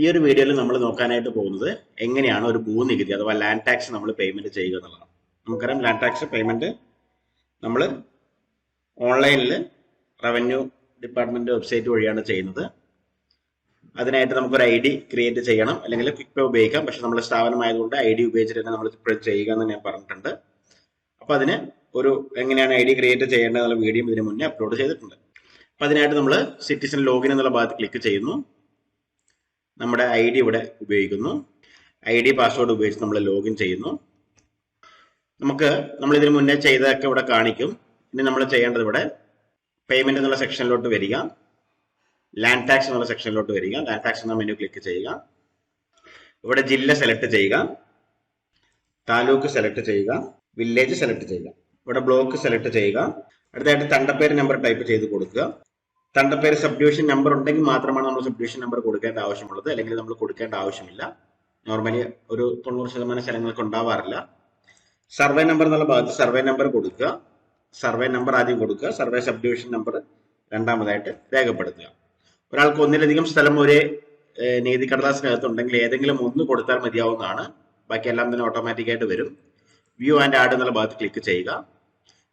ഈ ഒരു വീഡിയോയിൽ നമ്മൾ നോക്കാനായിട്ട് പോകുന്നത് എങ്ങനെയാണ് ഒരു ഭൂനികുതി അഥവാ ലാൻഡ് ടാക്സ് നമ്മൾ പേയ്മെന്റ് ചെയ്യുക എന്നുള്ളതാണ്. നമുക്കറിയാം ലാൻഡ് ടാക്സ് പേയ്മെന്റ് നമ്മൾ ഓൺലൈനിൽ റവന്യൂ ഡിപ്പാർട്ട്മെന്റ് വെബ്സൈറ്റ് വഴിയാണ് ചെയ്യുന്നത്. അതിനായിട്ട് നമുക്കൊരു ഐ ഡി ക്രിയേറ്റ് ചെയ്യണം. അല്ലെങ്കിൽ ക്വിക്ക് പേ ഉപയോഗിക്കാം. പക്ഷെ നമ്മൾ സ്ഥാപനമായതുകൊണ്ട് ഐ ഡി ഉപയോഗിച്ചിട്ട് തന്നെ നമ്മൾ ചെയ്യുക എന്ന് ഞാൻ പറഞ്ഞിട്ടുണ്ട്. അപ്പൊ അതിന് ഒരു എങ്ങനെയാണ് ഐ ഡി ക്രിയേറ്റ് ചെയ്യേണ്ടത് എന്നുള്ള വീഡിയോ ഇതിന് മുന്നേ അപ്ലോഡ് ചെയ്തിട്ടുണ്ട്. അപ്പൊ അതിനായിട്ട് നമ്മൾ സിറ്റിസൺ ലോഗിൻ എന്നുള്ള ഭാഗത്ത് ക്ലിക്ക് ചെയ്യുന്നു. നമ്മുടെ ഐ ഡി ഇവിടെ ഉപയോഗിക്കുന്നു. ഐ ഡി പാസ്വേഡ് ഉപയോഗിച്ച് നമ്മൾ ലോഗിൻ ചെയ്യുന്നു. നമുക്ക് നമ്മൾ ഇതിന് മുന്നേ ചെയ്തതൊക്കെ ഇവിടെ കാണിക്കും. ഇനി നമ്മൾ ചെയ്യേണ്ടത് ഇവിടെ പേയ്മെന്റ് എന്നുള്ള സെക്ഷനിലോട്ട് വരിക. ലാൻഡ് ടാക്സ് എന്നുള്ള സെക്ഷനിലോട്ട് വരിക. ലാൻഡ് ടാക്സ് എന്ന മെനു ക്ലിക്ക് ചെയ്യുക. ഇവിടെ ജില്ല സെലക്ട് ചെയ്യുക. താലൂക്ക് സെലക്ട് ചെയ്യുക. വില്ലേജ് സെലക്ട് ചെയ്യുക. ഇവിടെ ബ്ലോക്ക് സെലക്ട് ചെയ്യുക. അടുത്തായിട്ട് തണ്ടപ്പേര് നമ്പർ ടൈപ്പ് ചെയ്ത് കൊടുക്കുക. തണ്ടപ്പേര് പേര് സബ്ഡിവിഷൻ നമ്പർ ഉണ്ടെങ്കിൽ മാത്രമാണ് നമ്മൾ സബ്ഡിവിഷൻ നമ്പർ കൊടുക്കേണ്ട ആവശ്യമുള്ളത്. അല്ലെങ്കിൽ നമ്മൾ കൊടുക്കേണ്ട ആവശ്യമില്ല. നോർമലി ഒരു തൊണ്ണൂറ് ശതമാനം സ്ഥലങ്ങൾക്ക് ഉണ്ടാവാറില്ല. സർവേ നമ്പർ എന്നുള്ള ഭാഗത്ത് സർവേ നമ്പർ കൊടുക്കുക. സർവേ നമ്പർ ആദ്യം കൊടുക്കുക. സർവേ സബ്ഡിവിഷൻ നമ്പർ രണ്ടാമതായിട്ട് രേഖപ്പെടുത്തുക. ഒരാൾക്ക് ഒന്നിലധികം സ്ഥലം ഒരേ നീതി കടലാസിനകത്ത് ഉണ്ടെങ്കിൽ ഏതെങ്കിലും ഒന്ന് കൊടുത്താൽ മതിയാവുന്നതാണ്. ബാക്കി എല്ലാം തന്നെ ഓട്ടോമാറ്റിക് ആയിട്ട് വരും. വ്യൂ ആൻഡ് ആഡ് എന്നുള്ള ഭാഗത്ത് ക്ലിക്ക് ചെയ്യുക.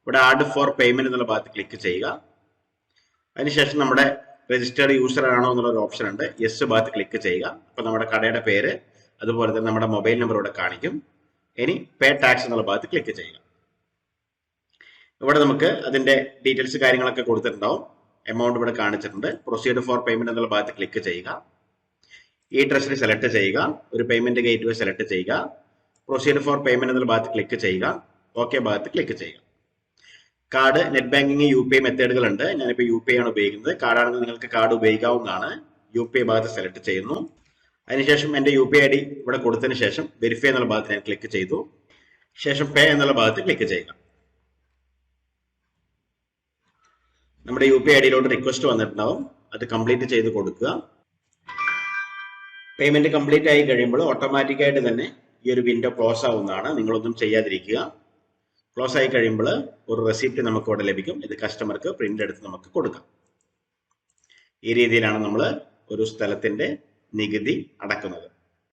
ഇവിടെ ആഡ് ഫോർ പേയ്മെന്റ് എന്നുള്ള ഭാഗത്ത് ക്ലിക്ക് ചെയ്യുക. അതിനുശേഷം നമ്മുടെ രജിസ്റ്റേർഡ് യൂസർ ആണോ എന്നുള്ള ഒരു ഓപ്ഷൻ ഉണ്ട് യെസ് ഭാഗത്ത് ക്ലിക്ക് ചെയ്യുക. അപ്പൊ നമ്മുടെ കടയുടെ പേര് അതുപോലെ തന്നെ നമ്മുടെ മൊബൈൽ നമ്പർ ഇവിടെ കാണിക്കും. ഇനി പേ ടാക്സ് എന്നുള്ള ഭാഗത്ത് ക്ലിക്ക് ചെയ്യുക. ഇവിടെ നമുക്ക് അതിന്റെ ഡീറ്റെയിൽസ് കാര്യങ്ങളൊക്കെ കൊടുത്തിട്ടുണ്ടാവും. എമൗണ്ട് ഇവിടെ കാണിച്ചിട്ടുണ്ട്. പ്രൊസീഡ് ഫോർ പേയ്മെന്റ് എന്നുള്ള ഭാഗത്ത് ക്ലിക്ക് ചെയ്യുക. ഈ ട്രസ്റ്റിൽ സെലക്ട് ചെയ്യുക. ഒരു പേയ്മെന്റ് ഗേറ്റ് വേ സെലക്ട് ചെയ്യുക. പ്രൊസീഡ് ഫോർ പേയ്മെന്റ് എന്നുള്ള ഭാഗത്ത് ക്ലിക്ക് ചെയ്യുക. ഓക്കെ ഭാഗത്ത് ക്ലിക്ക് ചെയ്യുക. Card net banking U P I മെത്തേഡുകൾ ഉണ്ട് ഞാനിപ്പോൾ യു പി ഐ ആണ് ഉപയോഗിക്കുന്നത്. കാർഡാണെങ്കിൽ നിങ്ങൾക്ക് കാർഡ് ഉപയോഗിക്കാവുന്നതാണ്. യു പി ഐ ഭാഗത്ത് സെലക്ട് ചെയ്യുന്നു. അതിനുശേഷം എന്റെ യു പി ഐ ഡി ഇവിടെ കൊടുത്തതിന് ശേഷം വെരിഫൈ എന്നുള്ള ഭാഗത്ത് ഞാൻ ക്ലിക്ക് ചെയ്തു. ശേഷം പേ എന്നുള്ള ഭാഗത്ത് ക്ലിക്ക് ചെയ്യുക. നമ്മുടെ യു പി ഐ ഡിയിലോട്ട് റിക്വസ്റ്റ് വന്നിട്ടുണ്ടാവും. അത് കംപ്ലീറ്റ് ചെയ്ത് കൊടുക്കുക. പേയ്മെന്റ് കംപ്ലീറ്റ് ആയി കഴിയുമ്പോൾ ഓട്ടോമാറ്റിക്കായിട്ട് തന്നെ ഈ ഒരു വിൻഡോ ക്ലോസ് ആവുന്നതാണ്. നിങ്ങളൊന്നും ചെയ്യാതിരിക്കുക. ക്ലോസ് ആയി കഴിയുമ്പോൾ ഒരു റെസിപ്റ്റ് നമുക്ക് ഇവിടെ ലഭിക്കും. ഇത് കസ്റ്റമർക്ക് പ്രിന്റ് എടുത്ത് നമുക്ക് കൊടുക്കാം. ഈ രീതിയിലാണ് നമ്മൾ ഒരു സ്ഥലത്തിന്റെ നികുതി അടക്കുന്നത്.